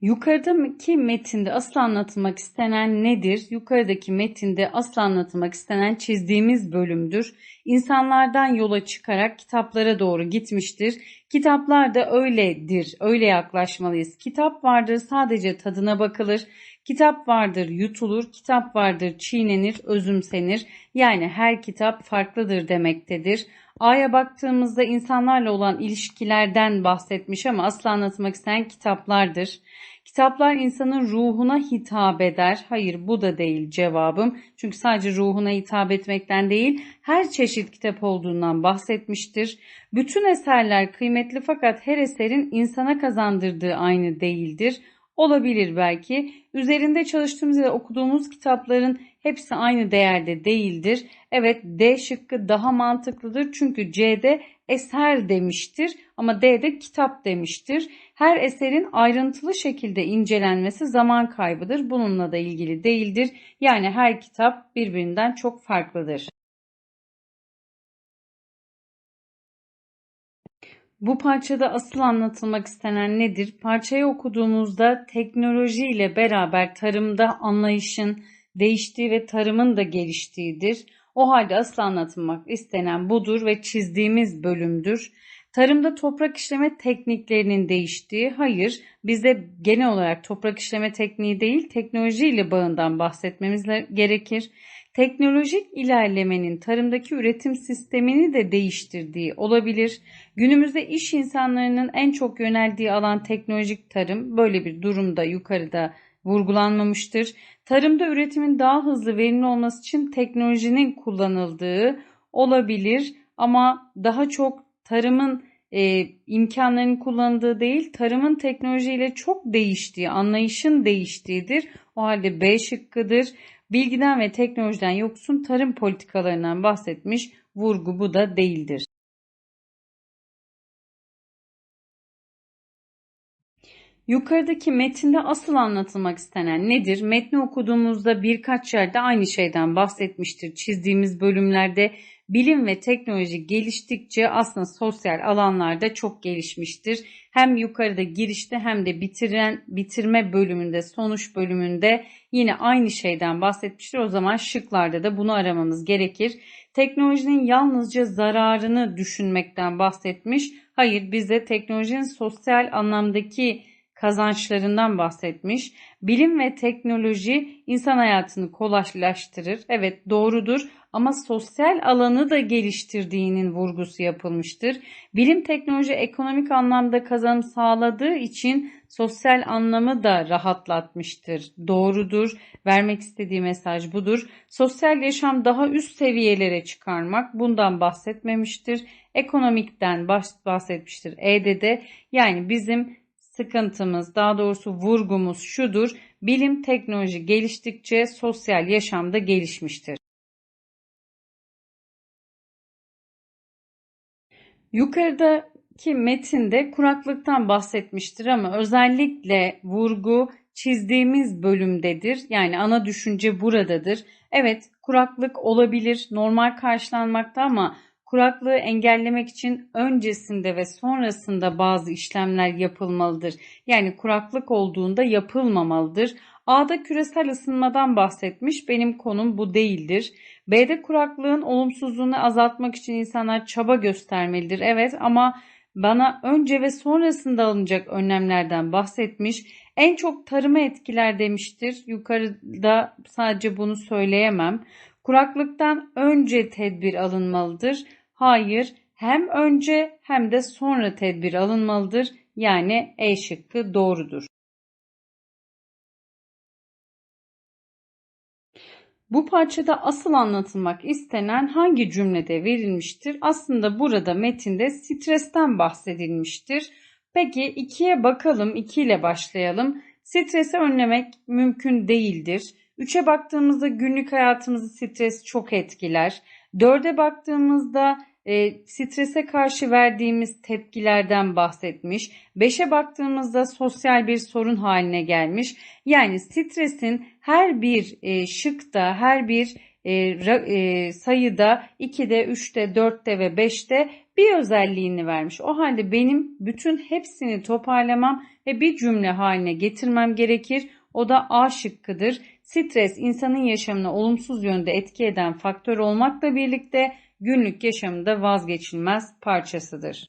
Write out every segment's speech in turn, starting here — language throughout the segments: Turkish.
Yukarıdaki metinde asıl anlatılmak istenen nedir? Yukarıdaki metinde asıl anlatılmak istenen çizdiğimiz bölümdür. İnsanlardan yola çıkarak kitaplara doğru gitmiştir. Kitaplar da öyledir, öyle yaklaşmalıyız. Kitap vardır sadece tadına bakılır. Kitap vardır yutulur, kitap vardır çiğnenir, özümsenir. Yani her kitap farklıdır demektedir. A'ya baktığımızda insanlarla olan ilişkilerden bahsetmiş ama asıl anlatmak isteyen kitaplardır. Kitaplar insanın ruhuna hitap eder. Hayır bu da değil cevabım. Çünkü sadece ruhuna hitap etmekten değil her çeşit kitap olduğundan bahsetmiştir. Bütün eserler kıymetli fakat her eserin insana kazandırdığı aynı değildir. Olabilir belki. Üzerinde çalıştığımız da okuduğumuz kitapların hepsi aynı değerde değildir. Evet D şıkkı daha mantıklıdır çünkü C'de eser demiştir ama D'de kitap demiştir. Her eserin ayrıntılı şekilde incelenmesi zaman kaybıdır. Bununla da ilgili değildir. Yani her kitap birbirinden çok farklıdır. Bu parçada asıl anlatılmak istenen nedir? Parçayı okuduğumuzda teknoloji ile beraber tarımda anlayışın değiştiği ve tarımın da geliştiğidir. O halde asıl anlatılmak istenen budur ve çizdiğimiz bölümdür. Tarımda toprak işleme tekniklerinin değiştiği, hayır bize genel olarak toprak işleme tekniği değil teknoloji ile bağından bahsetmemiz gerekir. Teknolojik ilerlemenin tarımdaki üretim sistemini de değiştirdiği olabilir. Günümüzde iş insanlarının en çok yöneldiği alan teknolojik tarım. Böyle bir durumda yukarıda vurgulanmamıştır. Tarımda üretimin daha hızlı verimli olması için teknolojinin kullanıldığı olabilir ama daha çok tarımın e, imkanlarının kullanıldığı değil, tarımın teknolojiyle çok değiştiği, anlayışın değiştiğidir. O halde B şıkkıdır. Bilgiden ve teknolojiden yoksun tarım politikalarından bahsetmiş, vurgu bu da değildir. Yukarıdaki metinde asıl anlatılmak istenen nedir? Metni okuduğumuzda birkaç yerde aynı şeyden bahsetmiştir. Çizdiğimiz bölümlerde bilim ve teknoloji geliştikçe aslında sosyal alanlarda çok gelişmiştir. Hem yukarıda girişte hem de bitiren bitirme bölümünde, sonuç bölümünde yine aynı şeyden bahsetmiştir. O zaman şıklarda da bunu aramamız gerekir. Teknolojinin yalnızca zararını düşünmekten bahsetmiş. Hayır, bize teknolojinin sosyal anlamdaki kazançlarından bahsetmiş. Bilim ve teknoloji insan hayatını kolaylaştırır. Evet doğrudur ama sosyal alanı da geliştirdiğinin vurgusu yapılmıştır. Bilim teknoloji ekonomik anlamda kazanım sağladığı için sosyal anlamı da rahatlatmıştır. Doğrudur. Vermek istediği mesaj budur. Sosyal yaşam daha üst seviyelere çıkarmak bundan bahsetmemiştir. Ekonomikten bahsetmiştir. E'de de yani bizim sıkıntımız, daha doğrusu vurgumuz şudur. Bilim teknoloji geliştikçe sosyal yaşamda gelişmiştir. Yukarıdaki metinde kuraklıktan bahsetmiştir ama özellikle vurgu çizdiğimiz bölümdedir. Yani ana düşünce buradadır. Evet kuraklık olabilir, normal karşılanmakta ama Kuraklığı engellemek için öncesinde ve sonrasında bazı işlemler yapılmalıdır. Yani kuraklık olduğunda yapılmamalıdır. A'da küresel ısınmadan bahsetmiş. Benim konum bu değildir. B'de kuraklığın olumsuzluğunu azaltmak için insanlar çaba göstermelidir. Evet ama bana önce ve sonrasında alınacak önlemlerden bahsetmiş. En çok tarıma etkiler demiştir. Yukarıda sadece bunu söyleyemem. Kuraklıktan önce tedbir alınmalıdır. Hayır, hem önce hem de sonra tedbir alınmalıdır. Yani E şıkkı doğrudur. Bu parçada asıl anlatılmak istenen hangi cümlede verilmiştir? Aslında burada metinde stresten bahsedilmiştir. Peki ikiye bakalım, 2 ile başlayalım. Stresi önlemek mümkün değildir. Üçe baktığımızda günlük hayatımızı stres çok etkiler. Dörde baktığımızda e, strese karşı verdiğimiz tepkilerden bahsetmiş. Beşe baktığımızda sosyal bir sorun haline gelmiş. Yani stresin her bir e, şıkta, her bir e, e, sayıda 2'de, 3'te, 4'te ve 5'te bir özelliğini vermiş. O halde benim bütün hepsini toparlamam ve bir cümle haline getirmem gerekir. O da A şıkkıdır. Stres insanın yaşamına olumsuz yönde etki eden faktör olmakla birlikte günlük yaşamında vazgeçilmez parçasıdır.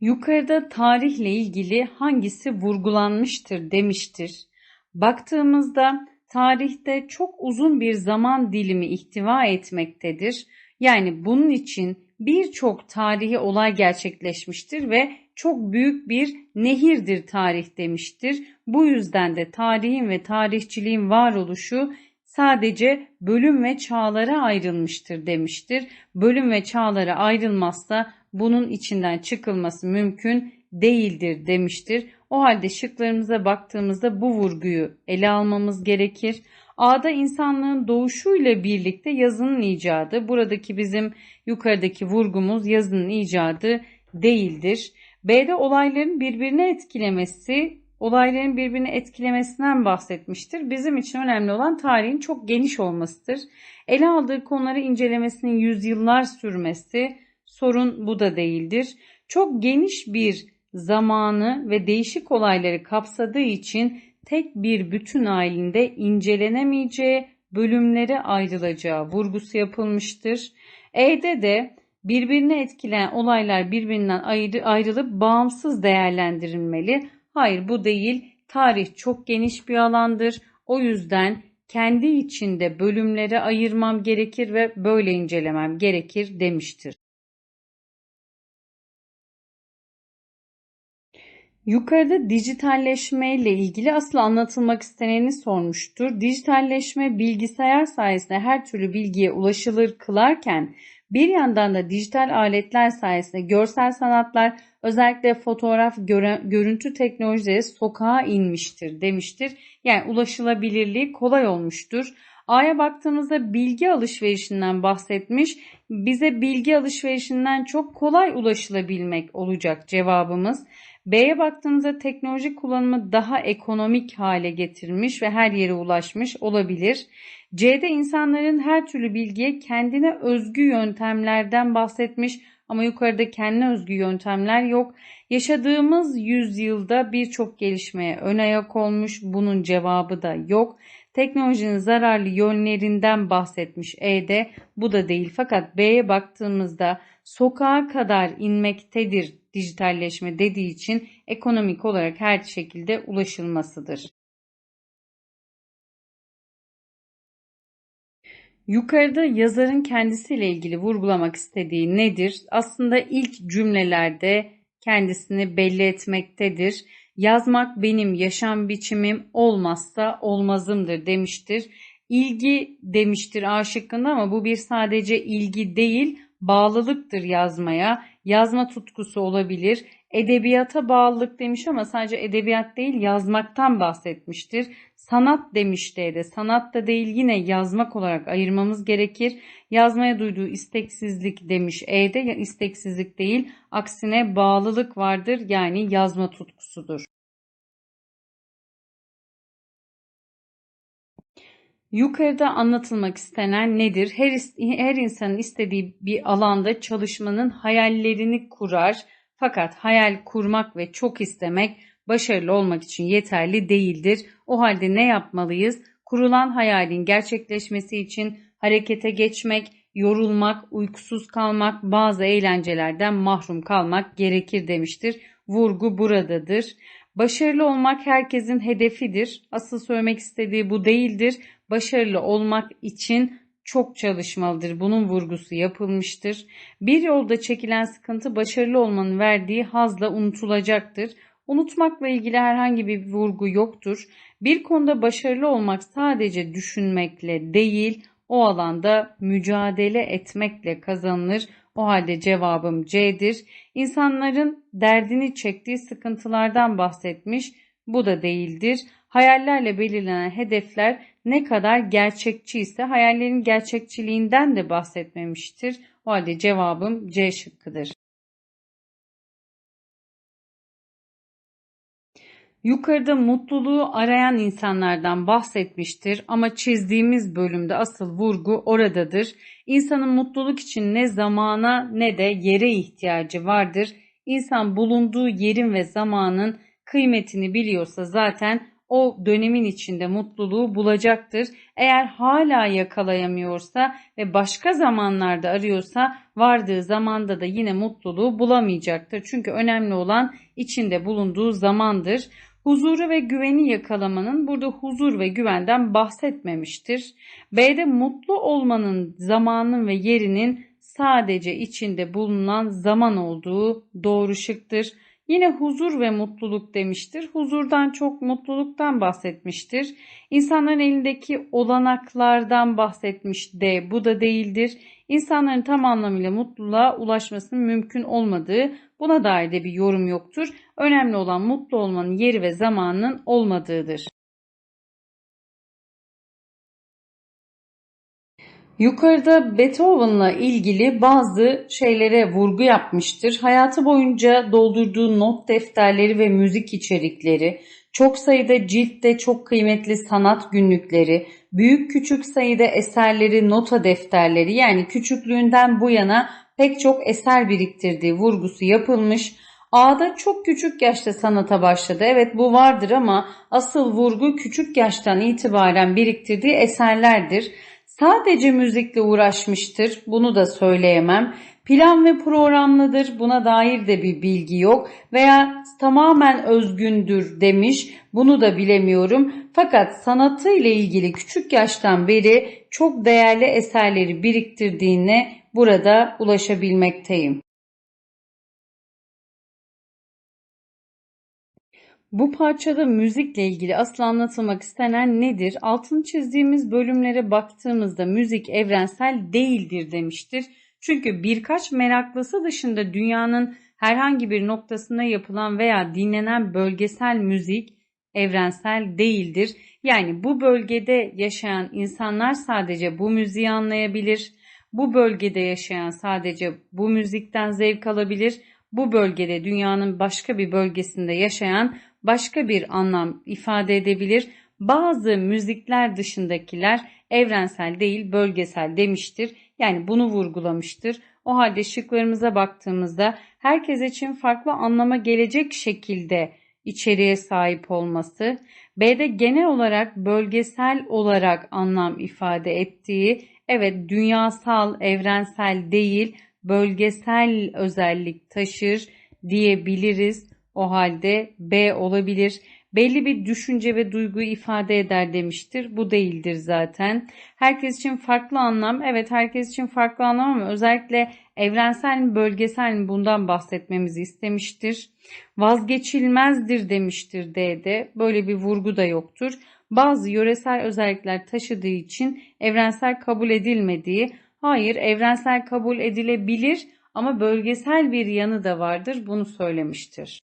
Yukarıda tarihle ilgili hangisi vurgulanmıştır demiştir. Baktığımızda tarihte çok uzun bir zaman dilimi ihtiva etmektedir. Yani bunun için birçok tarihi olay gerçekleşmiştir ve çok büyük bir nehirdir tarih demiştir. Bu yüzden de tarihin ve tarihçiliğin varoluşu sadece bölüm ve çağlara ayrılmıştır demiştir. Bölüm ve çağlara ayrılmazsa bunun içinden çıkılması mümkün değildir demiştir. O halde şıklarımıza baktığımızda bu vurguyu ele almamız gerekir. A'da insanlığın doğuşuyla birlikte yazının icadı. Buradaki bizim yukarıdaki vurgumuz yazının icadı değildir. B'de olayların birbirine etkilemesi, olayların birbirini etkilemesinden bahsetmiştir. Bizim için önemli olan tarihin çok geniş olmasıdır. Ele aldığı konuları incelemesinin yüzyıllar sürmesi sorun bu da değildir. Çok geniş bir zamanı ve değişik olayları kapsadığı için tek bir bütün halinde incelenemeyeceği bölümlere ayrılacağı vurgusu yapılmıştır. E'de de birbirine etkileyen olaylar birbirinden ayrı, ayrılıp bağımsız değerlendirilmeli. Hayır bu değil. Tarih çok geniş bir alandır. O yüzden kendi içinde bölümlere ayırmam gerekir ve böyle incelemem gerekir demiştir. Yukarıda dijitalleşme ile ilgili asıl anlatılmak isteneni sormuştur. Dijitalleşme bilgisayar sayesinde her türlü bilgiye ulaşılır kılarken bir yandan da dijital aletler sayesinde görsel sanatlar özellikle fotoğraf görüntü teknolojileri sokağa inmiştir demiştir. Yani ulaşılabilirliği kolay olmuştur. A'ya baktığımızda bilgi alışverişinden bahsetmiş. Bize bilgi alışverişinden çok kolay ulaşılabilmek olacak cevabımız. B'ye baktığımızda teknoloji kullanımı daha ekonomik hale getirmiş ve her yere ulaşmış olabilir. C'de insanların her türlü bilgiye kendine özgü yöntemlerden bahsetmiş ama yukarıda kendine özgü yöntemler yok. Yaşadığımız yüzyılda birçok gelişmeye ön ayak olmuş. Bunun cevabı da yok. Teknolojinin zararlı yönlerinden bahsetmiş E'de. Bu da değil. Fakat B'ye baktığımızda sokağa kadar inmektedir dijitalleşme dediği için ekonomik olarak her şekilde ulaşılmasıdır. Yukarıda yazarın kendisiyle ilgili vurgulamak istediği nedir? Aslında ilk cümlelerde kendisini belli etmektedir. Yazmak benim yaşam biçimim olmazsa olmazımdır demiştir. İlgi demiştir A şıkkında ama bu bir sadece ilgi değil bağlılıktır yazmaya. Yazma tutkusu olabilir. Edebiyata bağlılık demiş ama sadece edebiyat değil yazmaktan bahsetmiştir. Sanat demişti de sanat da değil yine yazmak olarak ayırmamız gerekir. Yazmaya duyduğu isteksizlik demiş E'de isteksizlik değil aksine bağlılık vardır yani yazma tutkusudur. Yukarıda anlatılmak istenen nedir? Her, her insanın istediği bir alanda çalışmanın hayallerini kurar. Fakat hayal kurmak ve çok istemek başarılı olmak için yeterli değildir. O halde ne yapmalıyız? Kurulan hayalin gerçekleşmesi için harekete geçmek, yorulmak, uykusuz kalmak, bazı eğlencelerden mahrum kalmak gerekir demiştir. Vurgu buradadır. Başarılı olmak herkesin hedefidir. Asıl söylemek istediği bu değildir. Başarılı olmak için çok çalışmalıdır. Bunun vurgusu yapılmıştır. Bir yolda çekilen sıkıntı başarılı olmanın verdiği hazla unutulacaktır. Unutmakla ilgili herhangi bir vurgu yoktur. Bir konuda başarılı olmak sadece düşünmekle değil, o alanda mücadele etmekle kazanılır. O halde cevabım C'dir. İnsanların derdini çektiği sıkıntılardan bahsetmiş. Bu da değildir. Hayallerle belirlenen hedefler ne kadar gerçekçi ise hayallerin gerçekçiliğinden de bahsetmemiştir. O halde cevabım C şıkkıdır. Yukarıda mutluluğu arayan insanlardan bahsetmiştir ama çizdiğimiz bölümde asıl vurgu oradadır. İnsanın mutluluk için ne zamana ne de yere ihtiyacı vardır. İnsan bulunduğu yerin ve zamanın kıymetini biliyorsa zaten o dönemin içinde mutluluğu bulacaktır. Eğer hala yakalayamıyorsa ve başka zamanlarda arıyorsa vardığı zamanda da yine mutluluğu bulamayacaktır. Çünkü önemli olan içinde bulunduğu zamandır. Huzuru ve güveni yakalamanın burada huzur ve güvenden bahsetmemiştir. B'de mutlu olmanın zamanın ve yerinin sadece içinde bulunan zaman olduğu doğru şıktır. Yine huzur ve mutluluk demiştir. Huzurdan çok mutluluktan bahsetmiştir. İnsanların elindeki olanaklardan bahsetmiş de bu da değildir. İnsanların tam anlamıyla mutluluğa ulaşmasının mümkün olmadığı buna dair de bir yorum yoktur. Önemli olan mutlu olmanın yeri ve zamanının olmadığıdır. Yukarıda Beethoven'la ilgili bazı şeylere vurgu yapmıştır. Hayatı boyunca doldurduğu not defterleri ve müzik içerikleri, çok sayıda ciltte çok kıymetli sanat günlükleri, büyük küçük sayıda eserleri, nota defterleri yani küçüklüğünden bu yana pek çok eser biriktirdiği vurgusu yapılmış. A'da çok küçük yaşta sanata başladı. Evet bu vardır ama asıl vurgu küçük yaştan itibaren biriktirdiği eserlerdir. Sadece müzikle uğraşmıştır. Bunu da söyleyemem. Plan ve programlıdır. Buna dair de bir bilgi yok. Veya tamamen özgündür demiş. Bunu da bilemiyorum. Fakat sanatı ile ilgili küçük yaştan beri çok değerli eserleri biriktirdiğine burada ulaşabilmekteyim. Bu parçada müzikle ilgili asıl anlatılmak istenen nedir? Altını çizdiğimiz bölümlere baktığımızda müzik evrensel değildir demiştir. Çünkü birkaç meraklısı dışında dünyanın herhangi bir noktasında yapılan veya dinlenen bölgesel müzik evrensel değildir. Yani bu bölgede yaşayan insanlar sadece bu müziği anlayabilir. Bu bölgede yaşayan sadece bu müzikten zevk alabilir. Bu bölgede dünyanın başka bir bölgesinde yaşayan başka bir anlam ifade edebilir. Bazı müzikler dışındakiler evrensel değil bölgesel demiştir. Yani bunu vurgulamıştır. O halde şıklarımıza baktığımızda herkes için farklı anlama gelecek şekilde içeriğe sahip olması, B'de genel olarak bölgesel olarak anlam ifade ettiği, evet dünyasal, evrensel değil, bölgesel özellik taşır diyebiliriz. O halde B olabilir. Belli bir düşünce ve duygu ifade eder demiştir. Bu değildir zaten. Herkes için farklı anlam. Evet herkes için farklı anlam ama özellikle evrensel mi bölgesel mi bundan bahsetmemizi istemiştir. Vazgeçilmezdir demiştir D'de. Böyle bir vurgu da yoktur. Bazı yöresel özellikler taşıdığı için evrensel kabul edilmediği, hayır evrensel kabul edilebilir ama bölgesel bir yanı da vardır bunu söylemiştir.